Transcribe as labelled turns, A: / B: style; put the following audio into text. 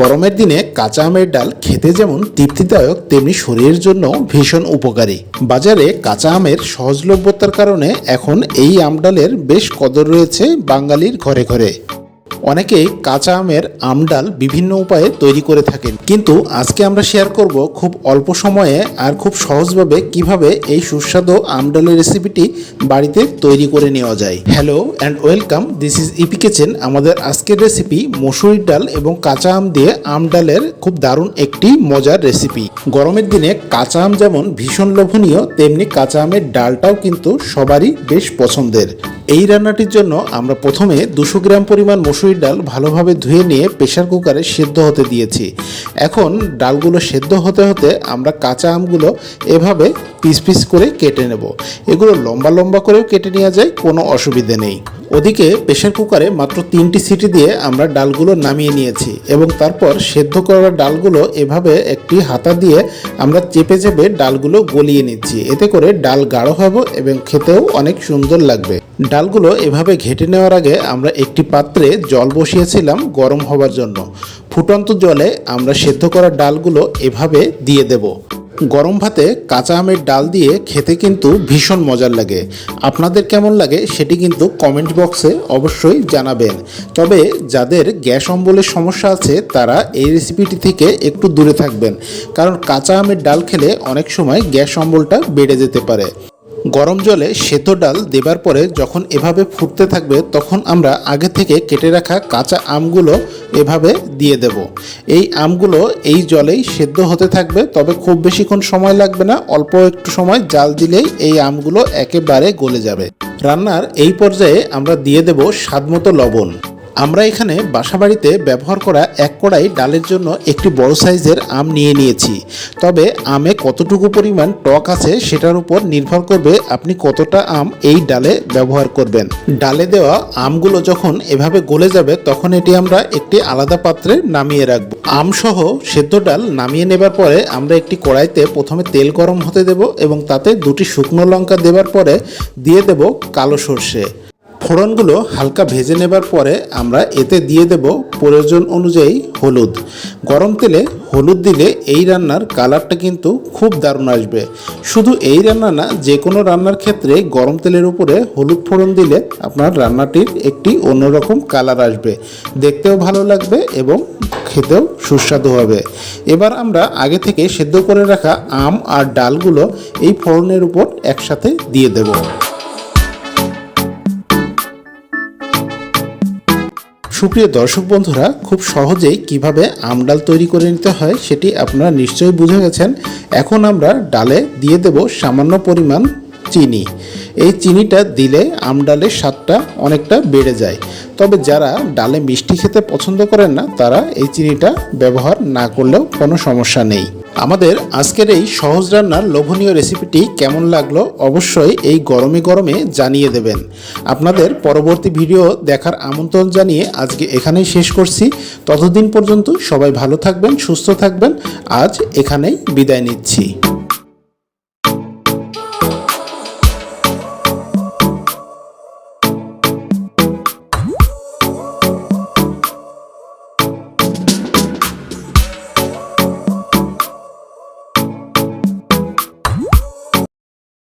A: গরমের দিনে কাঁচা আমের ডাল খেতে যেমন তৃপ্তিদায়ক, তেমনি শরীরের জন্য ভীষণ উপকারী। বাজারে কাঁচা আমের সহজলভ্যতার কারণে এখন এই আম ডালের বেশ কদর রয়েছে বাঙালির ঘরে ঘরে। অনেকেই কাঁচা আমের আমডাল বিভিন্ন উপায়ে তৈরি করে থাকেন। কিন্তু আজকে আমরা শেয়ার করব খুব অল্প সময়ে আর খুব সহজভাবে কীভাবে এই সুস্বাদু আমডালের রেসিপিটি বাড়িতে তৈরি করে নেওয়া যায়। Hello and welcome this is EP kitchen আমাদের আজকের রেসিপি মসুরির ডাল এবং কাঁচা আম দিয়ে আম ডালের খুব দারুণ একটি মজার রেসিপি গরমের দিনে কাঁচা আম যেমন ভীষণ লোভনীয়, তেমনি কাঁচা আমের ডালটাও কিন্তু সবারই বেশ পছন্দের। এই রান্নাটির জন্য আমরা প্রথমে দুশো গ্রাম পরিমাণ মসুরির ডাল ভালোভাবে ধুয়ে নিয়ে প্রেশার কুকারে সেদ্ধ হতে দিয়েছি। এখন ডালগুলো সেদ্ধ হতে হতে আমরা কাঁচা আমগুলো এভাবে পিস পিস করে কেটে নেব। এগুলো লম্বা লম্বা করেও কেটে নেওয়া যায়, কোনো অসুবিধে নেই। ওদিকে প্রেশার কুকারে মাত্র তিনটি সিটি দিয়ে আমরা ডালগুলো নামিয়ে নিয়েছি এবং তারপর সেদ্ধ করা ডালগুলো এভাবে একটি হাতা দিয়ে আমরা চেপে চেপে ডালগুলো গলিয়ে নিচ্ছি। এতে করে ডাল গাঢ় হবে এবং খেতেও অনেক সুন্দর লাগবে। ডালগুলো এভাবে ঘেটে নেওয়ার আগে আমরা একটি পাত্রে জল বসিয়েছিলাম গরম হবার জন্য। ফুটন্ত জলে আমরা সেদ্ধ করা ডালগুলো এভাবে দিয়ে দেব। গরম ভাতে কাঁচা আমের ডাল দিয়ে খেতে কিন্তু ভীষণ মজার লাগে। আপনাদের কেমন লাগে সেটি কিন্তু কমেন্ট বক্সে অবশ্যই জানাবেন। তবে যাদের গ্যাস অম্বলের সমস্যা আছে, তারা এই রেসিপিটি থেকে একটু দূরে থাকবেন। কারণ কাঁচা আমের ডাল খেলে অনেক সময় গ্যাস অম্বলটা বেড়ে যেতে পারে। গরম জলে সেদ্ধ ডাল দেবার পরে যখন এভাবে ফুটতে থাকবে, তখন আমরা আগে থেকে কেটে রাখা কাঁচা আমগুলো এভাবে দিয়ে দেব। এই আমগুলো এই জলেই সেদ্ধ হতে থাকবে, তবে খুব বেশিক্ষণ সময় লাগবে না, অল্প একটু সময় জাল দিলেই এই আমগুলো একেবারে গলে যাবে। রান্নার এই পর্যায়ে আমরা দিয়ে দেব স্বাদমতো লবণ। আমরা এখানে বাসাবাড়িতে ব্যবহার করা এক কড়াই ডালের জন্য একটি বড় সাইজের আম নিয়ে নিয়েছি। তবে আমে কতটুকু পরিমাণ টক আছে সেটার উপর নির্ভর করবে আপনি কতটা আম এই ডালে ব্যবহার করবেন। ডালে দেওয়া আমগুলো যখন এভাবে গলে যাবে তখন এটি আমরা একটি আলাদা পাত্রে নামিয়ে রাখব। আম সহ সেদ্ধ ডাল নামিয়ে নেবার পরে আমরা একটি কড়াইতে প্রথমে তেল গরম হতে দেব এবং তাতে দুটি শুকনো লঙ্কা দেবার পরে দিয়ে দেব কালো সর্ষে। ফোড়নগুলো হালকা ভেজে নেবার পরে আমরা এতে দিয়ে দেব প্রয়োজন অনুযায়ী হলুদ। গরম তেলে হলুদ দিলে এই রান্নার কালারটা কিন্তু খুব দারুণ আসবে। শুধু এই রান্না না যে কোনো রান্নার ক্ষেত্রে গরম তেলের উপরে হলুদ ফোড়ন দিলে আপনার রান্নাটির একটি অন্যরকম কালার আসবে। দেখতেও ভালো লাগবে এবং খেতেও সুস্বাদু হবে। এবার আমরা আগে থেকে সেদ্ধ করে রাখা আম আর ডালগুলো এই ফোড়নের উপর একসাথে দিয়ে দেবো। সুপ্রিয় দর্শক বন্ধুরা, খুব সহজেই কীভাবে আমডাল তৈরি করে নিতে হয় সেটি আপনারা নিশ্চয়ই বুঝে গেছেন। এখন আমরা ডালে দিয়ে দেব সামান্য পরিমাণ চিনি। এই চিনিটা দিলে আমডালের স্বাদটা অনেকটা বেড়ে যায়। তবে যারা ডালে মিষ্টি খেতে পছন্দ করেন না, তারা এই চিনিটা ব্যবহার না করলেও কোনো সমস্যা নেই। আমাদের আজকের এই সহজ রান্নার লোভনীয় রেসিপিটি কেমন লাগল অবশ্যই এই গরমে গরমে জানিয়ে দেবেন। আপনাদের পরবর্তী ভিডিও দেখার আমন্ত্রণ জানিয়ে আজকে এখানেই শেষ করছি। ততদিন পর্যন্ত সবাই ভালো থাকবেন, সুস্থ থাকবেন। আজ এখানেই বিদায় নিচ্ছি।